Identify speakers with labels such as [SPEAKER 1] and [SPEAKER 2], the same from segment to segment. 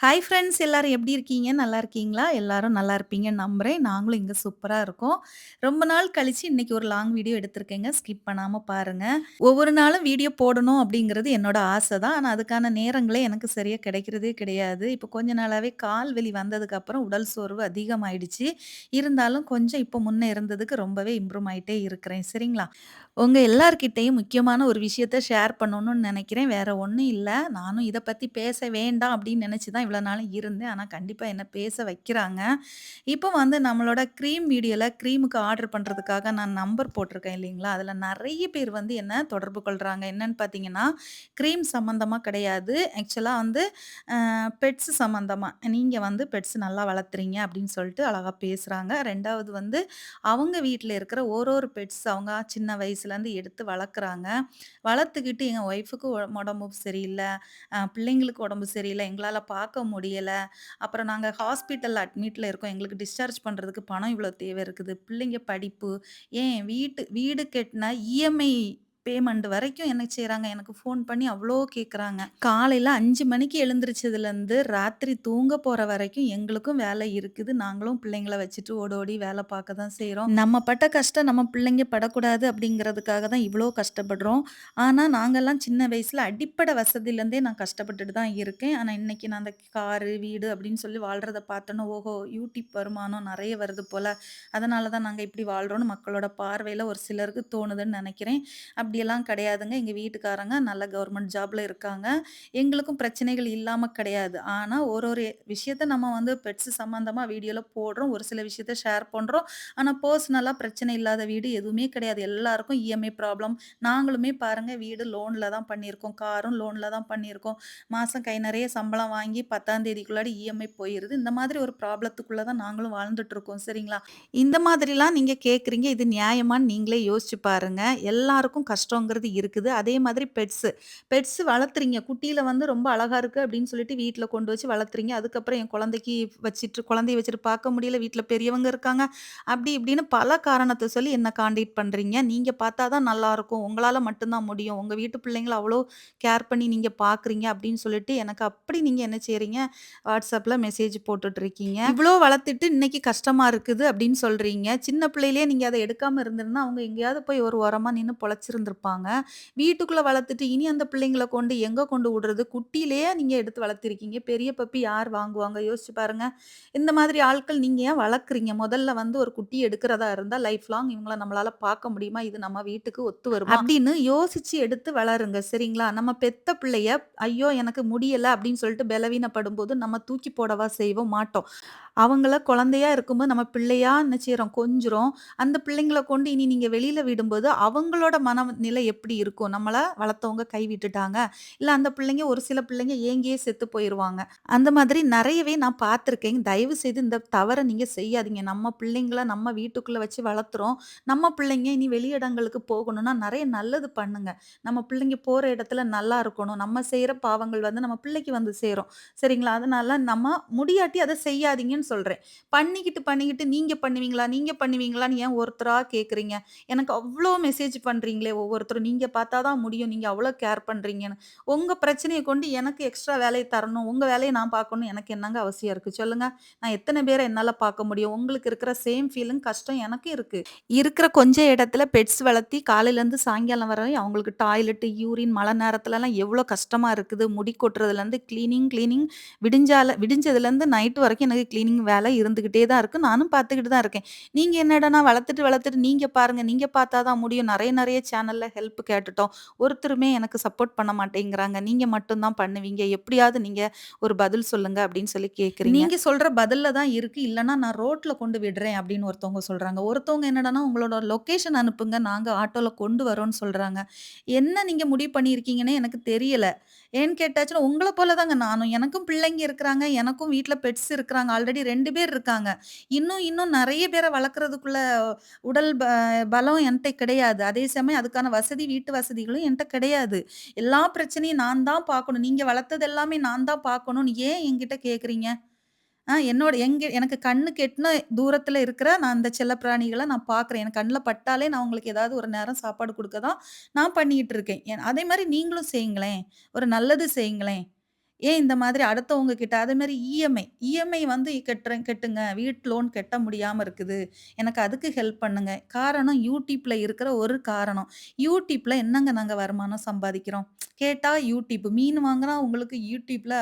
[SPEAKER 1] Hi friends எல்லோரும் எப்படி இருக்கீங்க நல்லா இருக்கீங்களா எல்லாரும் நல்லா இருப்பீங்கன்னு நம்புகிறேன் நாங்களும் இங்கே சூப்பராக இருக்கோம் ரொம்ப நாள் கழித்து இன்றைக்கி ஒரு லாங் வீடியோ எடுத்திருக்கேங்க ஸ்கிப் பண்ணாமல் பாருங்கள் ஒவ்வொரு நாளும் வீடியோ போடணும் அப்படிங்கிறது என்னோட ஆசை தான் ஆனால் அதுக்கான நேரங்களே எனக்கு சரியாக கிடைக்கிறதே கிடையாது இப்போ கொஞ்ச நாளாகவே கால் வெளி வந்ததுக்கப்புறம் உடல் சோர்வு அதிகமாயிடுச்சு இருந்தாலும் கொஞ்சம் இப்போ முன்னே இருந்ததுக்கு ரொம்பவே இம்ப்ரூவ் ஆகிட்டே இருக்கிறேன் சரிங்களா உங்கள் எல்லார்கிட்டையும் முக்கியமான ஒரு விஷயத்த ஷேர் பண்ணணும்னு நினைக்கிறேன் வேறு ஒன்றும் இல்லை நானும் இதை பற்றி பேச வேண்டாம் அப்படின்னு நினச்சி தான் தான் இவ்வளோ நாளும் இருந்தேன் ஆனால் கண்டிப்பாக என்னை பேச வைக்கிறாங்க இப்போ வந்து நம்மளோட க்ரீம் வீடியோவில் க்ரீமுக்கு ஆர்டர் பண்ணுறதுக்காக நான் நம்பர் போட்டிருக்கேன் இல்லைங்களா அதில் நிறைய பேர் வந்து என்ன தொடர்பு கொள்கிறாங்க என்னன்னு பார்த்தீங்கன்னா க்ரீம் சம்மந்தமாக கிடையாது ஆக்சுவலாக வந்து பெட்ஸ் சம்மந்தமாக நீங்கள் வந்து பெட்ஸ் நல்லா வளர்த்துறீங்க அப்படின்னு சொல்லிட்டு அழகாக பேசுகிறாங்க ரெண்டாவது வந்து அவங்க வீட்டில் இருக்கிற ஒரு ஒரு பெட்ஸ் அவங்க சின்ன வயசுலேருந்து எடுத்து வளர்க்குறாங்க வளர்த்துக்கிட்டு எங்கள் ஒய்ஃபுக்கு உடம்பு சரியில்லை பிள்ளைங்களுக்கு உடம்பு சரியில்லை எங்களால் பார்க்க பார்க்க முடியலை அப்புறம் நாங்கள் ஹாஸ்பிட்டலில் அட்மிட்டில் இருக்கோம் எங்களுக்கு டிஸ்சார்ஜ் பண்ணுறதுக்கு பணம் இவ்வளோ தேவை இருக்குது பிள்ளைங்க படிப்பு ஏன் வீட்டு வீடு கட்டினா இஎம்ஐ பேமெண்ட் வரைக்கும் என்ன செய்கிறாங்க எனக்கு ஃபோன் பண்ணி அவ்வளோ கேட்குறாங்க காலையில் அஞ்சு மணிக்கு எழுந்திரிச்சதுலேருந்து ராத்திரி தூங்க போகிற வரைக்கும் எங்களுக்கும் வேலை இருக்குது நாங்களும் பிள்ளைங்கள வச்சுட்டு ஓடோடி வேலை பார்க்க தான் செய்கிறோம் நம்ம பட்ட கஷ்டம் நம்ம பிள்ளைங்க படக்கூடாது அப்படிங்கிறதுக்காக தான் இவ்வளோ கஷ்டப்படுறோம் ஆனால் நாங்கள்லாம் சின்ன வயசில் அடிப்படை வசதியிலேருந்தே நான் கஷ்டப்பட்டுட்டு தான் இருக்கேன் ஆனால் இன்றைக்கி நான் அந்த காரு வீடு அப்படின்னு சொல்லி வாழ்கிறத பார்த்தோன்னா ஓஹோ யூடியூப் வருமானம் நிறைய வருது போல் அதனால தான் நாங்கள் இப்படி வாழ்கிறோன்னு மக்களோட பார்வையில் ஒரு சிலருக்கு தோணுதுன்னு நினைக்கிறேன் அப்படி அப்படியெல்லாம் கிடையாதுங்க எங்கள் வீட்டுக்காரங்க நல்ல கவர்மெண்ட் ஜாப்ல இருக்காங்க எங்களுக்கும் பிரச்சனைகள் இல்லாமல் கிடையாது ஆனால் ஒரு ஒரு விஷயத்த நம்ம வந்து பெட்ஸ் சம்மந்தமாக வீடியோவில் போடுறோம் ஒரு சில விஷயத்த ஷேர் பண்ணுறோம் ஆனால் பர்சனலாக பிரச்சனை இல்லாத வீடு எதுவுமே கிடையாது எல்லாருக்கும் இஎம்ஐ ப்ராப்ளம் நாங்களுமே பாருங்கள் வீடு லோனில் தான் பண்ணியிருக்கோம் காரும் லோனில் தான் பண்ணியிருக்கோம் மாதம் கை நிறைய சம்பளம் வாங்கி பத்தாம் தேதிக்குள்ளாடி இஎம்ஐ போயிடுது இந்த மாதிரி ஒரு ப்ராப்ளத்துக்குள்ளே தான் நாங்களும் வாழ்ந்துட்டு இருக்கோம் சரிங்களா இந்த மாதிரிலாம் நீங்கள் கேட்குறீங்க இது நியாயமான்னு நீங்களே யோசிச்சு பாருங்கள் எல்லாருக்கும் கஷ்டம் கஷ்டங்கிறது இருக்குது அதே மாதிரி பெட்ஸு பெட்ஸ் வளர்த்துறீங்க குட்டியில் வந்து ரொம்ப அழகாக இருக்குது அப்படின்னு சொல்லிட்டு வீட்டில் கொண்டு வச்சு வளர்த்துறீங்க அதுக்கப்புறம் என் குழந்தைக்கு வச்சுட்டு குழந்தைய வச்சுட்டு பார்க்க முடியல வீட்டில் பெரியவங்க இருக்காங்க அப்படி இப்படின்னு பல காரணத்தை சொல்லி என்னை காண்டாக்ட் பண்ணுறீங்க நீங்கள் பார்த்தா தான் நல்லாயிருக்கும் உங்களால் மட்டும்தான் முடியும் உங்கள் வீட்டு பிள்ளைங்களை அவ்வளோ கேர் பண்ணி நீங்கள் பார்க்குறீங்க அப்படின்னு சொல்லிட்டு எனக்கு அப்படி நீங்கள் என்ன செய்கிறீங்க வாட்ஸ்அப்பில் மெசேஜ் போட்டுட்ருக்கீங்க இவ்வளோ வளர்த்துட்டு இன்றைக்கி கஷ்டமாக இருக்குது அப்படின்னு சொல்கிறீங்க சின்ன பிள்ளையிலே நீங்கள் அதை எடுக்காமல் இருந்திருந்தா அவங்க எங்கேயாவது போய் ஒரு உரமாக நின்று பொழைச்சிருந்துருவாங்க வளர்த்துருப்பாங்க வீட்டுக்குள்ளே வளர்த்துட்டு இனி அந்த பிள்ளைங்களை கொண்டு எங்கே கொண்டு விடுறது குட்டியிலேயே நீங்கள் எடுத்து வளர்த்துருக்கீங்க பெரிய பப்பி யார் வாங்குவாங்க யோசிச்சு பாருங்கள் இந்த மாதிரி ஆட்கள் நீங்கள் ஏன் வளர்க்குறீங்க முதல்ல வந்து ஒரு குட்டி எடுக்கிறதா இருந்தால் லைஃப் லாங் இவங்கள நம்மளால் பார்க்க முடியுமா இது நம்ம வீட்டுக்கு ஒத்து வரும் அப்படின்னு யோசிச்சு எடுத்து வளருங்க சரிங்களா நம்ம பெத்த பிள்ளைய ஐயோ எனக்கு முடியலை அப்படின்னு சொல்லிட்டு பலவீனப்படும் போது நம்ம தூக்கி போடவா செய்வோம் மாட்டோம் அவங்கள குழந்தையா இருக்கும்போது நம்ம பிள்ளையா என்ன கொஞ்சிரும் அந்த பிள்ளைங்கள கொண்டு இனி நீங்க வெளியில விடும்போது, அவங்களோட மனநிலை எப்படி இருக்கும்? நம்மள வளர்த்தவங்க கை விட்டுட்டாங்க இல்ல அந்த பிள்ளைங்க ஒரு சில பிள்ளைங்க ஏங்கியே செத்து போயிருவாங்க. அந்த மாதிரி நிறையவே நான் பார்த்துருக்கேன். தயவு செய்து இந்த தவற நீங்க செய்யாதீங்க. நம்ம பிள்ளைங்கள நம்ம வீட்டுக்குள்ள வச்சு வளர்த்துறோம். நம்ம பிள்ளைங்க இனி வெளியிடங்களுக்கு போகணும்னா, நிறைய நல்லது பண்ணுங்க. நம்ம பிள்ளைங்க போற இடத்துல நல்லா இருக்கணும். நம்ம செய்யற பாவங்கள் வந்து நம்ம பிள்ளைக்கு வந்து சேரும். சரிங்களா? அதனால நம்ம முடியாட்டி அதை செய்யாதீங்கன்னு பண்ணுங்கன்னு சொல்கிறேன் பண்ணிக்கிட்டு பண்ணிக்கிட்டு நீங்கள் பண்ணுவீங்களா நீங்கள் பண்ணுவீங்களான்னு ஏன் ஒருத்தராக கேட்குறீங்க எனக்கு அவ்வளோ மெசேஜ் பண்ணுறீங்களே ஒவ்வொருத்தரும் நீங்கள் பார்த்தா தான் முடியும் நீங்கள் அவ்வளோ கேர் பண்ணுறீங்கன்னு உங்கள் பிரச்சனையை கொண்டு எனக்கு எக்ஸ்ட்ரா வேலையை தரணும் உங்கள் வேலையை நான் பார்க்கணும் எனக்கு என்னங்க அவசியம் இருக்குது சொல்லுங்கள் நான் எத்தனை பேரை என்னால் பார்க்க முடியும் உங்களுக்கு இருக்கிற சேம் ஃபீலிங் கஷ்டம் எனக்கு இருக்குது இருக்கிற கொஞ்ச இடத்துல பெட்ஸ் வளர்த்தி காலையிலேருந்து சாயங்காலம் வரையும் அவங்களுக்கு டாய்லெட்டு யூரின் மழை நேரத்துலலாம் எவ்வளோ கஷ்டமாக இருக்குது முடி கொட்டுறதுலேருந்து க்ளீனிங் க்ளீனிங் விடிஞ்சால விடிஞ்சதுலேருந்து நைட்டு வரைக்கும் எனக்கு க்ளீனிங் ட்ரைனிங் வேலை இருந்துக்கிட்டே தான் இருக்குது நானும் பார்த்துக்கிட்டு தான் இருக்கேன் நீங்கள் என்னடனா வளர்த்துட்டு வளர்த்துட்டு நீங்கள் பாருங்கள் நீங்கள் பார்த்தா தான் முடியும் நிறைய நிறைய சேனலில் ஹெல்ப் கேட்டுட்டோம் ஒருத்தருமே எனக்கு சப்போர்ட் பண்ண மாட்டேங்கிறாங்க நீங்கள் மட்டும்தான் பண்ணுவீங்க எப்படியாவது நீங்கள் ஒரு பதில் சொல்லுங்கள் அப்படின்னு சொல்லி கேட்குறீங்க நீங்கள் சொல்கிற பதிலில் தான் இருக்குது இல்லைனா நான் ரோட்டில் கொண்டு விடுறேன் அப்படின்னு ஒருத்தவங்க சொல்கிறாங்க ஒருத்தவங்க என்னடனா உங்களோட லொக்கேஷன் அனுப்புங்க நாங்கள் ஆட்டோவில் கொண்டு வரோம்னு சொல்கிறாங்க என்ன நீங்கள் முடிவு பண்ணியிருக்கீங்கன்னு எனக்கு தெரியலை ஏன்னு கேட்டாச்சுன்னா உங்களை போல தாங்க நானும் எனக்கும் பிள்ளைங்க இருக்கிறாங்க எனக்கும் வீட்டில் பெட்ஸ் இருக்கிறாங்க ஆல்ரெடி ரெண்டு பேர் இருக்காங்க இன்னும் இன்னும் நிறைய பேரை வளர்க்குறதுக்குள்ள உடல் ப பலம் என்கிட்ட கிடையாது அதே சமயம் அதுக்கான வசதி வீட்டு வசதிகளும் என்கிட்ட கிடையாது எல்லா பிரச்சனையும் நான் தான் பார்க்கணும் நீங்கள் வளர்த்தது எல்லாமே நான் தான் பார்க்கணும்னு ஏன் என்கிட்ட கேட்குறீங்க ஆ என்னோட எங்க எனக்கு கண்ணு கெட்டின தூரத்தில் இருக்கிற நான் அந்த செல்ல பிராணிகளை நான் பார்க்குறேன் எனக்கு கண்ணில் பட்டாலே நான் உங்களுக்கு ஏதாவது ஒரு நேரம் சாப்பாடு கொடுக்க தான் நான் பண்ணிட்டு இருக்கேன் அதே மாதிரி நீங்களும் செய்யுங்களேன் ஒரு நல்லது செய்யுங்களேன் ஏன் இந்த மாதிரி அடுத்தவங்க கிட்ட அதே மாதிரி இஎம்ஐ e இஎம்ஐ e வந்து கட்டுறேன் கெட்டுங்க வீட்டு லோன் கட்ட முடியாமல் இருக்குது எனக்கு அதுக்கு ஹெல்ப் பண்ணுங்க காரணம் யூடியூப்பில் இருக்கிற ஒரு காரணம் யூடியூப்பில் என்னங்க நாங்கள் வருமானம் சம்பாதிக்கிறோம் கேட்டால் யூடியூப் மீன் வாங்கினா உங்களுக்கு யூடியூப்பில்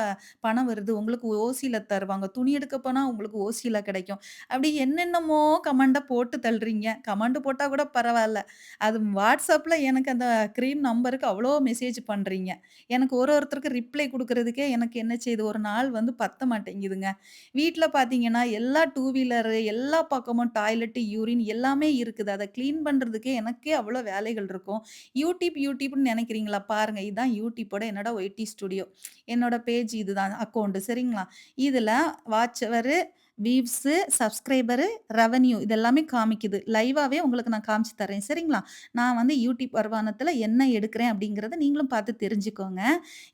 [SPEAKER 1] பணம் வருது உங்களுக்கு ஓசியில் தருவாங்க துணி எடுக்க போனால் உங்களுக்கு ஓசியில் கிடைக்கும் அப்படி என்னென்னமோ கமெண்டை போட்டு தள்ளுறீங்க கமெண்ட் போட்டால் கூட பரவாயில்ல அது வாட்ஸ்அப்பில் எனக்கு அந்த க்ரீம் நம்பருக்கு அவ்வளோ மெசேஜ் பண்ணுறீங்க எனக்கு ஒரு ஒருத்தருக்கு ரிப்ளை கொடுக்குறதுக்கே எனக்கு என்ன செய்யுது ஒரு நாள் வந்து பத்த மாட்டேங்குதுங்க வீட்டில் பார்த்தீங்கன்னா எல்லா டூ வீலரு எல்லா பக்கமும் டாய்லெட்டு யூரின் எல்லாமே இருக்குது அதை க்ளீன் பண்ணுறதுக்கே எனக்கே அவ்வளோ வேலைகள் இருக்கும் யூடியூப் யூடியூப்னு நினைக்கிறீங்களா பாருங்கள் இதுதான் யூடியூப்போட என்னோட ஒயிட்டி ஸ்டுடியோ என்னோட பேஜ் இதுதான் அக்கௌண்ட்டு சரிங்களா இதில் வாட்சவர் வியூஸு சப்ஸ்கிரைபரு ரெவன்யூ இதெல்லாமே காமிக்குது லைவாகவே உங்களுக்கு நான் காமிச்சு தரேன் சரிங்களா நான் வந்து யூடியூப் வருமானத்தில் என்ன எடுக்கிறேன் அப்படிங்கிறத நீங்களும் பார்த்து தெரிஞ்சுக்கோங்க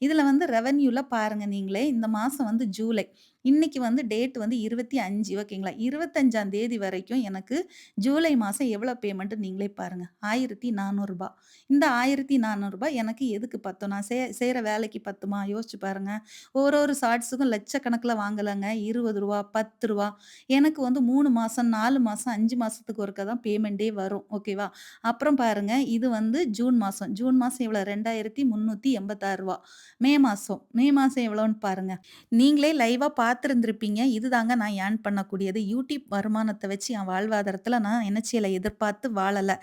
[SPEAKER 1] இதில் வந்து ரெவன்யூவில் பாருங்கள் நீங்களே இந்த மாதம் வந்து ஜூலை இன்னைக்கு வந்து டேட் வந்து இருபத்தி அஞ்சு ஓகேங்களா இருபத்தஞ்சாம் தேதி வரைக்கும் எனக்கு ஜூலை மாதம் எவ்வளோ பேமெண்ட்டு நீங்களே பாருங்கள் ஆயிரத்தி நானூறுரூபா இந்த ஆயிரத்தி நானூறுரூபா எனக்கு எதுக்கு பத்தும் நான் சே செய்கிற வேலைக்கு பத்துமா யோசிச்சு பாருங்கள் ஒரு ஒரு ஷார்ட்ஸுக்கும் லட்சக்கணக்கில் வாங்கலைங்க இருபது ரூபா பத்து ரூபா சொல்லுவா எனக்கு வந்து மூணு மாதம் நாலு மாதம் அஞ்சு மாதத்துக்கு ஒருக்க தான் பேமெண்ட்டே வரும் ஓகேவா அப்புறம் பாருங்கள் இது வந்து ஜூன் மாதம் ஜூன் மாதம் எவ்வளோ ரெண்டாயிரத்தி முந்நூற்றி எண்பத்தாறு ரூபா மே மாதம் மே மாதம் எவ்வளோன்னு பாருங்கள் நீங்களே லைவாக பார்த்துருந்துருப்பீங்க இது தாங்க நான் ஏர்ன் பண்ணக்கூடியது யூடியூப் வருமானத்தை வச்சு என் வாழ்வாதாரத்தில் நான் என்ன எதிர்பார்த்து வாழலை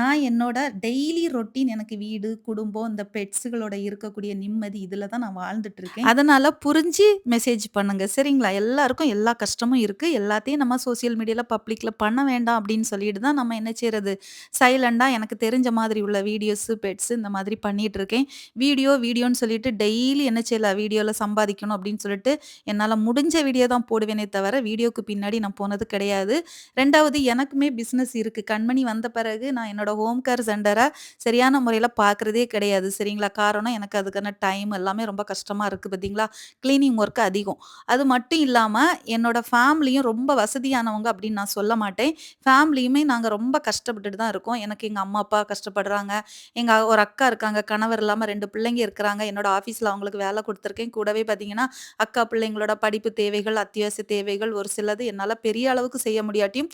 [SPEAKER 1] நான் என்னோட டெய்லி ரொட்டீன் எனக்கு வீடு குடும்பம் இந்த பெட்ஸுகளோட இருக்கக்கூடிய நிம்மதி இதில் தான் நான் வாழ்ந்துட்டு இருக்கேன் அதனால் புரிஞ்சு மெசேஜ் பண்ணுங்கள் சரிங்களா எல்லாருக்கும் எல்லா கஷ்டமும் இருக்குது எல்லாத்தையும் நம்ம சோசியல் மீடியாவில் பப்ளிக்கில் பண்ண வேண்டாம் அப்படின்னு சொல்லிட்டு தான் நம்ம என்ன செய்கிறது சைலண்டாக எனக்கு தெரிஞ்ச மாதிரி உள்ள வீடியோஸு பெட்ஸு இந்த மாதிரி இருக்கேன் வீடியோ வீடியோன்னு சொல்லிட்டு டெய்லி என்ன செய்யலாம் வீடியோவில் சம்பாதிக்கணும் அப்படின்னு சொல்லிட்டு என்னால் முடிஞ்ச வீடியோ தான் போடுவேனே தவிர வீடியோக்கு பின்னாடி நான் போனது கிடையாது ரெண்டாவது எனக்குமே பிஸ்னஸ் இருக்குது கண்மணி வந்த பிறகு நான் என்னோடய ஹோம் கேர் சென்டரை சரியான முறையில் பார்க்குறதே கிடையாது சரிங்களா காரணம் எனக்கு அதுக்கான டைம் எல்லாமே ரொம்ப கஷ்டமாக இருக்குது பார்த்தீங்களா க்ளீனிங் ஒர்க் அதிகம் அது மட்டும் இல்லாமல் என்னோடய ஃபே ஃபேமிலியும் ரொம்ப வசதியானவங்க அப்படின்னு நான் சொல்ல மாட்டேன் ஃபேமிலியுமே நாங்கள் ரொம்ப கஷ்டப்பட்டுட்டு தான் இருக்கோம் எனக்கு எங்கள் அம்மா அப்பா கஷ்டப்படுறாங்க எங்கள் ஒரு அக்கா இருக்காங்க கணவர் இல்லாமல் ரெண்டு பிள்ளைங்க இருக்கிறாங்க என்னோட ஆஃபீஸில் அவங்களுக்கு வேலை கொடுத்துருக்கேன் கூடவே பார்த்தீங்கன்னா அக்கா பிள்ளைங்களோட படிப்பு தேவைகள் அத்தியாவசிய தேவைகள் ஒரு சிலது என்னால் பெரிய அளவுக்கு செய்ய முடியாட்டியும்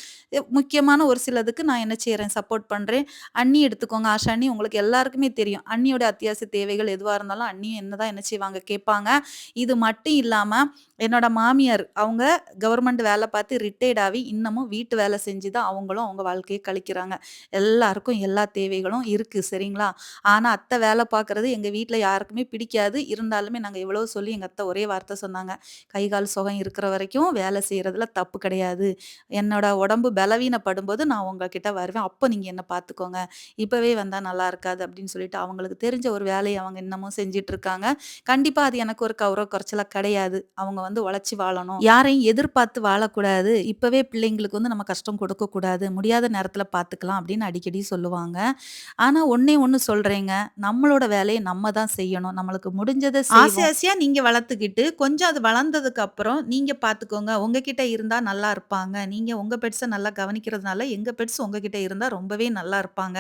[SPEAKER 1] முக்கியமான ஒரு சிலதுக்கு நான் என்ன செய்கிறேன் சப்போர்ட் பண்ணுறேன் அண்ணி எடுத்துக்கோங்க ஆஷா அண்ணி உங்களுக்கு எல்லாருக்குமே தெரியும் அண்ணியோட அத்தியாவசிய தேவைகள் எதுவாக இருந்தாலும் அண்ணியும் என்ன தான் என்ன செய்வாங்க கேட்பாங்க இது மட்டும் இல்லாமல் என்னோட மாமியார் அவங்க கவர்மெண்ட் வேலை பார்த்து ரிட்டையர்ட் ஆகி இன்னமும் வீட்டு வேலை செஞ்சு தான் அவங்களும் அவங்க வாழ்க்கையை கழிக்கிறாங்க எல்லாருக்கும் எல்லா தேவைகளும் இருக்குது சரிங்களா ஆனால் அத்தை வேலை பார்க்குறது எங்கள் வீட்டில் யாருக்குமே பிடிக்காது இருந்தாலுமே நாங்கள் எவ்வளோ சொல்லி எங்கள் அத்தை ஒரே வார்த்தை சொன்னாங்க கை கால் சுகம் இருக்கிற வரைக்கும் வேலை செய்கிறதுல தப்பு கிடையாது என்னோட உடம்பு பலவீனப்படும்போது நான் உங்ககிட்ட வருவேன் அப்போ நீங்கள் என்ன பார்த்துக்கோங்க இப்போவே வந்தால் நல்லா இருக்காது அப்படின்னு சொல்லிட்டு அவங்களுக்கு தெரிஞ்ச ஒரு வேலையை அவங்க இன்னமும் செஞ்சிட்ருக்காங்க கண்டிப்பாக அது எனக்கு ஒரு கௌரவ குறைச்சலாக கிடையாது அவங்க வந்து உழைச்சி வாழணும் யாரையும் எதிர்பார்த்து வாழக்கூடாது இப்போவே பிள்ளைங்களுக்கு வந்து நம்ம கஷ்டம் கொடுக்கக்கூடாது முடியாத நேரத்தில் பார்த்துக்கலாம் அப்படின்னு அடிக்கடி சொல்லுவாங்க ஆனால் ஒன்றே ஒன்று சொல்கிறேங்க நம்மளோட வேலையை நம்ம தான் செய்யணும் நம்மளுக்கு முடிஞ்சதை ஆசை ஆசையாக நீங்கள் வளர்த்துக்கிட்டு கொஞ்சம் அது வளர்ந்ததுக்கு அப்புறம் நீங்கள் பார்த்துக்கோங்க உங்ககிட்ட இருந்தால் நல்லா இருப்பாங்க நீங்கள் உங்கள் பெட்ஸை நல்லா கவனிக்கிறதுனால எங்கள் பெட்ஸ் உங்ககிட்ட இருந்தால் ரொம்பவே நல்லா இருப்பாங்க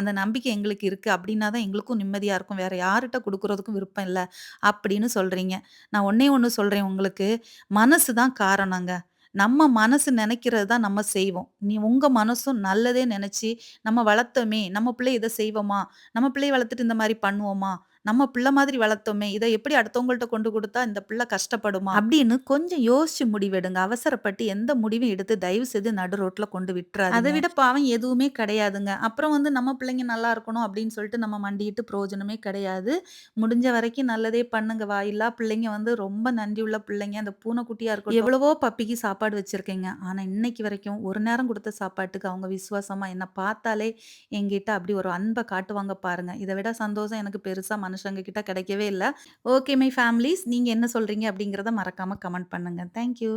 [SPEAKER 1] அந்த நம்பிக்கை எங்களுக்கு இருக்குது அப்படின்னா தான் எங்களுக்கும் நிம்மதியாக இருக்கும் வேறு யார்கிட்ட கொடுக்குறதுக்கும் விருப்பம் இல்லை அப்படின்னு சொல்கிறீங்க நான் ஒன்றே ஒன்று சொல்கிறேன் உங்களுக்கு நம்மளுக்கு மனசு தான் காரணங்க நம்ம மனசு நினைக்கிறது தான் நம்ம செய்வோம் நீ உங்கள் மனசும் நல்லதே நினச்சி நம்ம வளர்த்தோமே நம்ம பிள்ளை இதை செய்வோமா நம்ம பிள்ளையை வளர்த்துட்டு இந்த மாதிரி பண்ணுவோமா நம்ம பிள்ளை மாதிரி வளர்த்தோமே இதை எப்படி அடுத்தவங்கள்ட்ட கொண்டு கொடுத்தா இந்த பிள்ளை கஷ்டப்படுமா அப்படின்னு கொஞ்சம் யோசிச்சு முடிவெடுங்க அவசரப்பட்டு எந்த முடிவும் எடுத்து தயவு செய்து நடு ரோட்டில் கொண்டு விட்டுறாரு அதை விட பாவம் எதுவுமே கிடையாதுங்க அப்புறம் வந்து நம்ம பிள்ளைங்க நல்லா இருக்கணும் அப்படின்னு சொல்லிட்டு நம்ம மண்டிட்டு பிரயோஜனமே கிடையாது முடிஞ்ச வரைக்கும் நல்லதே பண்ணுங்க வாயில்லா பிள்ளைங்க வந்து ரொம்ப நன்றி உள்ள பிள்ளைங்க அந்த பூனைக்குட்டியா இருக்கும் எவ்வளவோ பப்பிக்கு சாப்பாடு வச்சிருக்கீங்க ஆனா இன்னைக்கு வரைக்கும் ஒரு நேரம் கொடுத்த சாப்பாட்டுக்கு அவங்க விசுவாசமா என்ன பார்த்தாலே எங்கிட்ட அப்படி ஒரு அன்பை காட்டுவாங்க பாருங்க இதை விட சந்தோஷம் எனக்கு பெருசா மனுஷங்க கிட்ட கிடைக்கவே இல்லை ஓகே மை ஃபேமிலிஸ் நீங்கள் என்ன சொல்கிறீங்க அப்படிங்கிறத மறக்காமல் கமெண்ட் பண்ணுங்கள் தேங்க்யூ